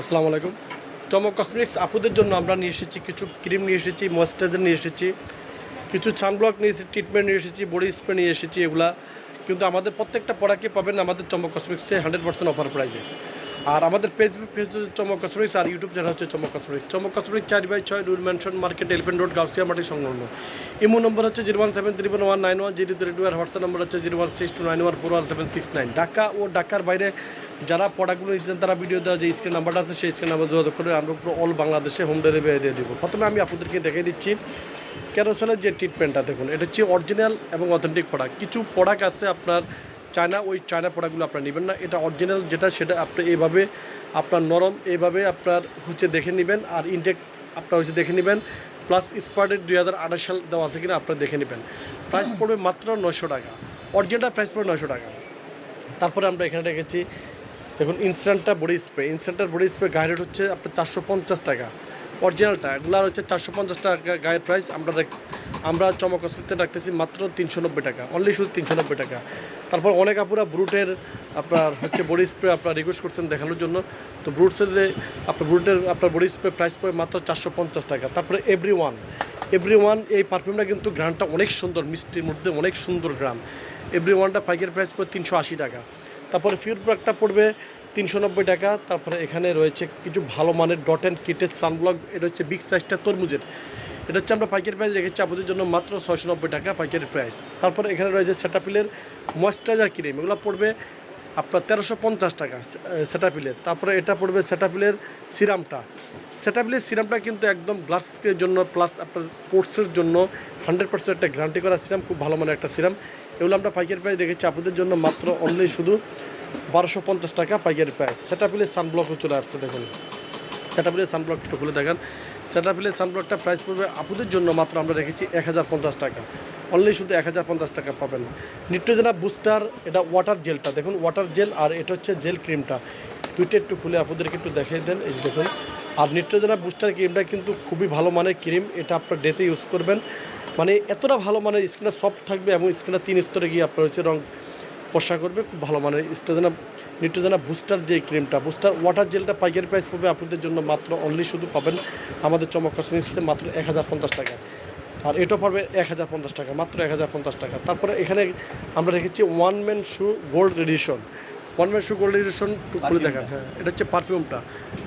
আসসালামু আলাইকুম। চমক কসমেটিক্স আপুদের জন্য আমরা নিয়ে এসেছি কিছু ক্রিম নিয়ে এসেছি ময়েশ্চারাইজার নিয়ে এসেছি, কিছু সানব্লক নিয়ে এসেছি ট্রিটমেন্ট নিয়ে এসেছি বডি স্প্রে নিয়ে এসেছি এগুলা। কিন্তু আমাদের প্রত্যেকটা প্রোডাক্টই পাবেন আমাদের চমক কসমেটিক্সে হান্ড্রেড পার্সেন্ট অফার প্রাইসে আর আমাদের পেজ পেজ চমক কসমেটিক্স আর ইউটিউব চ্যানেল হচ্ছে চমক কসমেটিক্স চমক কসমেটিক্স চার বাই ছয় rule mansion market, Elephant Road, Gausia মাটি সংলগ্ন। ইমো নম্বর হচ্ছে zero one seven three one nine one zero three two, আর হোয়াটসঅ্যাপ নম্বর হচ্ছে zero one six two nine one four one seven six nine. Dhaka ও ঢাকার বাইরে যারা প্রোডাক্টগুলো নিতেন তারা ভিডিও দেওয়া যে স্ক্রিন নাম্বারটা আছে, সেই স্ক্রিন নাম্বার যোগাযোগ করে আমরা পুরো অল বাংলাদেশে হোম ডেলিভারি দিয়ে দিব। প্রথমে আমি আপনাদেরকে দেখিয়ে দিচ্ছি ক্যারোসেলের যে ট্রিটমেন্টটা দেখুন। এটা হচ্ছে অরিজিনাল এবং অথেন্টিক প্রোডাক্ট কিছু প্রোডাক্ট আছে আপনার চায়না, ওই চায়না প্রোডাক্টগুলো আপনার নেবেন না। এটা অরিজিনাল যেটা, সেটা আপনি এইভাবে আপনার নরম, এইভাবে আপনার হচ্ছে দেখে নেবেন আর ইনটেক আপনার হচ্ছে দেখে নেবেন। প্লাস স্পার্টের দুই হাজার আঠাশ সাল দেওয়া আছে কিনা আপনারা দেখে নেবেন। প্রাইস পড়বে মাত্র নয়শো টাকা। অরিজিনাল প্রাইস পড়বে নয়শো টাকা। তারপরে আমরা এখানে রেখেছি, দেখুন ইনস্ট্যান্টটা বডি স্প্রে ইনস্ট্যান্টের বডি স্প্রে গায়ে রেট হচ্ছে আপনার চারশো পঞ্চাশ টাকা। অরিজিনালটা এগুলার হচ্ছে চারশো পঞ্চাশ টাকা গায়ের প্রাইস আমরা আমরা চমক হসপিটালে রাখতেছি মাত্র তিনশো নব্বই টাকা অনলি শুধু তিনশো নব্বই টাকা। তারপর অনেক আপুরা ব্রুটের আপনার হচ্ছে বডি স্প্রে আপনার রিকোয়েস্ট করছেন দেখানোর জন্য। তো ব্রুটসের যে আপনার ব্রুটের আপনার বডি স্প্রে প্রাইস পড়ে মাত্র চারশো পঞ্চাশ টাকা। তারপরে এভরি ওয়ান এভরি ওয়ান এই পারফিউমটা কিন্তু গ্রানটা অনেক সুন্দর, মিষ্টির মধ্যে অনেক সুন্দর গ্রাম। এভরি ওয়ানটা পাইকারি প্রাইস পড়বে তিনশো আশি টাকা। তারপরে ফিউর প্রোডাক্টটা পড়বে তিনশো নব্বই টাকা। তারপরে এখানে রয়েছে কিছু ভালো মানের ডট অ্যান্ড কিটেড সানব্লক এটা হচ্ছে বিগ সাইজটা তরমুজের। এটা হচ্ছে আমরা পাইকারি প্রাইস রেখেছি আপনাদের জন্য মাত্র ছয়শো নব্বই টাকা পাইকারি প্রাইস তারপরে এখানে রয়েছে সেটাপিলের ময়েশ্চারাইজার ক্রিম এগুলো পড়বে আপনার তেরোশো পঞ্চাশ টাকা সেটাপিলের তারপরে এটা পড়বে সেটাপিলের সিরামটা। সেটাপিলের সিরামটা কিন্তু একদম গ্লাস স্কিনের জন্য প্লাস আপনার স্পোর্টসের জন্য হান্ড্রেড পার্সেন্ট একটা গ্যারান্টি করা সিরাম। খুব ভালো মানের একটা সিরাম। এগুলো আমরা পাইকারি প্রাইস রেখেছি আপনাদের জন্য মাত্র অনলি শুধু বারোশো পঞ্চাশ টাকা পাইকারি প্রাইস। সেটাপিলের সানব্লকও চলে আসছে, দেখুন। সেটাপিলের সানব্লকটা একটু খুলে দেখান। সেটাপিলের সানব্লকটা প্রাইস পড়বে আপুদের জন্য মাত্র আমরা রেখেছি এক হাজার পঞ্চাশ টাকা। অনলি শুধু এক হাজার পঞ্চাশ টাকা পাবেন। নিট্রোজেনা বুস্টার এটা ওয়াটার জেলটা দেখুন ওয়াটার জেল আর এটা হচ্ছে জেল ক্রিমটা দুইটা একটু খুলে আপুদেরকে একটু দেখিয়ে দেন, এই দেখুন। আর নিট্রোজেনা বুস্টার ক্রিমটা কিন্তু খুবই ভালো মানের ক্রিম এটা আপনার ডেতে ইউজ করবেন। মানে এতটা ভালো মানের স্কিনটা সফট থাকবে এবং স্কিনটা তিন স্তরে গিয়ে আপনার হচ্ছে রং পশা করবে খুব ভালো মানের স্টোজেনা নিউট্রোজেনা বুস্টার যে ক্রিমটা বুস্টার ওয়াটার জেলটা পাইকারি প্রাইস পড়বে আপনাদের জন্য মাত্র অনলি শুধু পাবেন আমাদের চমক কসমেটিক্সে মাত্র এক হাজার পঞ্চাশ টাকা। আর এটা পাবে এক হাজার পঞ্চাশ টাকা মাত্র এক হাজার পঞ্চাশ টাকা। তারপরে এখানে আমরা রেখেছি one man shoe gold edition one man shoe gold edition খুলে দেখান হ্যাঁ এটা হচ্ছে পারফিউমটা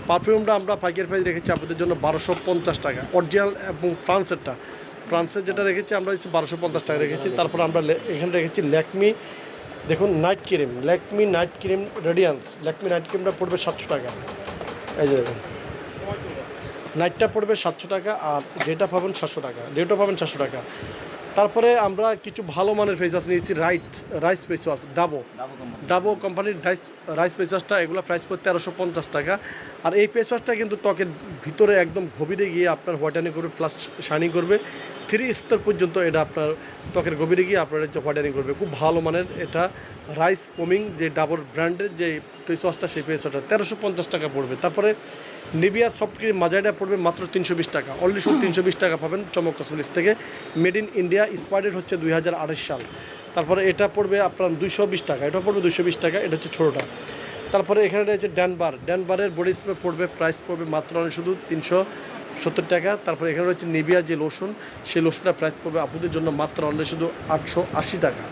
পারফিউমটা আমরা পাইকারি প্রাইস রেখেছি আপনাদের জন্য বারোশো পঞ্চাশ টাকা অরিজিনাল এবং ফ্রান্সেরটা ফ্রান্সের যেটা রেখেছি আমরা হচ্ছে বারোশো পঞ্চাশ টাকা রেখেছি। তারপর আমরা এখানে রেখেছি ল্যাকমি দেখুন night cream Lakme night cream radiance Lakme night ক্রিমটা পড়বে সাতশো টাকা। এই যে দেখুন। নাইটটা পড়বে সাতশো টাকা আর ডেটা পাবেন সাতশো টাকা। ডেটা পাবেন সাতশো টাকা। তারপরে আমরা কিছু ভালো মানের ফেস ওয়াশ নিয়েছি right rice face wash Dabo Dabo কোম্পানির রাইস রাইস ফেস ওয়াশটা এগুলো প্রাইস পড়ে তেরোশো পঞ্চাশ টাকা। আর এই ফেস ওয়াশটা কিন্তু ত্বকের ভিতরে একদম গভীরে গিয়ে আপনার হোয়াইটানিং করবে প্লাস শাইনিং করবে। থ্রি স্তর পর্যন্ত এটা আপনার ত্বকের গভীরে গিয়ে আপনার হোয়াইটানিং করবে। খুব ভালো মানের এটা রাইস পোমিং যে ডাবর ব্র্যান্ডের যে ফেস ওয়াশটা সেই ফেস ওয়াশটা তেরোশো পঞ্চাশ টাকা পড়বে। তারপরে নিভিয়ার সফট ক্রিম মাজাইটা পড়বে মাত্র তিনশো বিশ টাকা। অনলি শুধু তিনশো বিশ টাকা পাবেন চমক কসমেটিক্স থেকে। মেড ইন ইন্ডিয়া স্পার্টেড হচ্ছে দুই হাজার আঠাশ সাল। তারপরে এটা পড়বে আপনার দুইশো বিশ টাকা। এটা পড়বে দুশো বিশ টাকা, এটা হচ্ছে ছোটোটা। তারপরে এখানে রয়েছে ড্যানবার। ড্যানবারের বডি স্প্রে পড়বে প্রাইস পড়বে মাত্র শুধু তিনশো সত্তর টাকা। তারপরে এখানে রয়েছে নিভিয়া যে লোশন সেই লোশনটা প্রাইস পড়বে আপনাদের জন্য মাত্র অনলি শুধু আটশো আশি টাকা।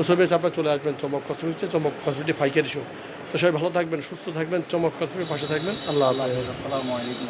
তো সবাই আপনারা চলে আসবেন চমক কসমেটিক্সে চমক কসমেটিক পাইকারি শো তো সবাই ভালো থাকবেন, সুস্থ থাকবেন, চমক কসমেটিক পাশে থাকবেন। আল্লাহ আল্লাহ আসসালামু আলাইকুম।